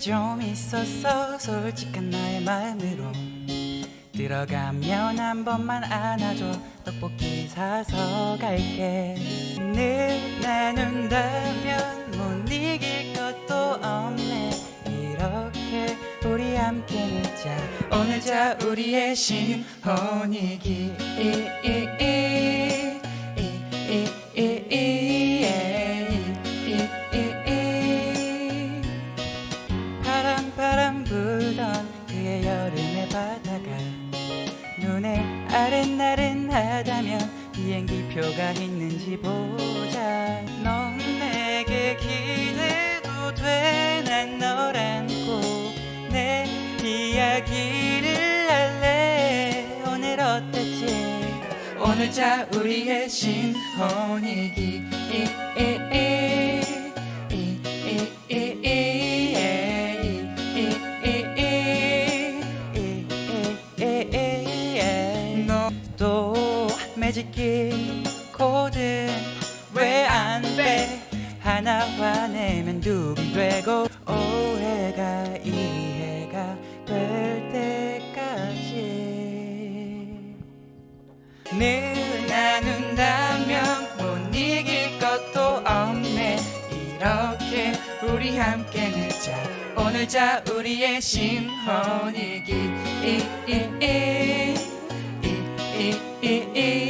좀 있었어. 솔직한 나의 마음으로 들어가면 한 번만 안아줘. 떡볶이 사서 갈게. 늘 나눈다면 못 이길 것도 없네. 이렇게 우리 함께 놀자. 오늘 자 우리의 신혼이기 바람 불던 그의 여름의 바다가 눈에 아른아른하다면 비행기표가 있는지 보자. 넌 내게 기대도 돼난 널 안고 내 이야기를 할래. 오늘 어땠지? 오늘 자 우리의 신혼이기. 너또 매직기 코드 왜 안 돼? 하나 화내면 두근되고 오해가 이해가 될 때까지 늘 나눈다면 못 이길 것도 없네 이렇게 우리 함께 놀자 오늘 자 우리의 신혼이기 이, 이, 이, 이, 이, 이.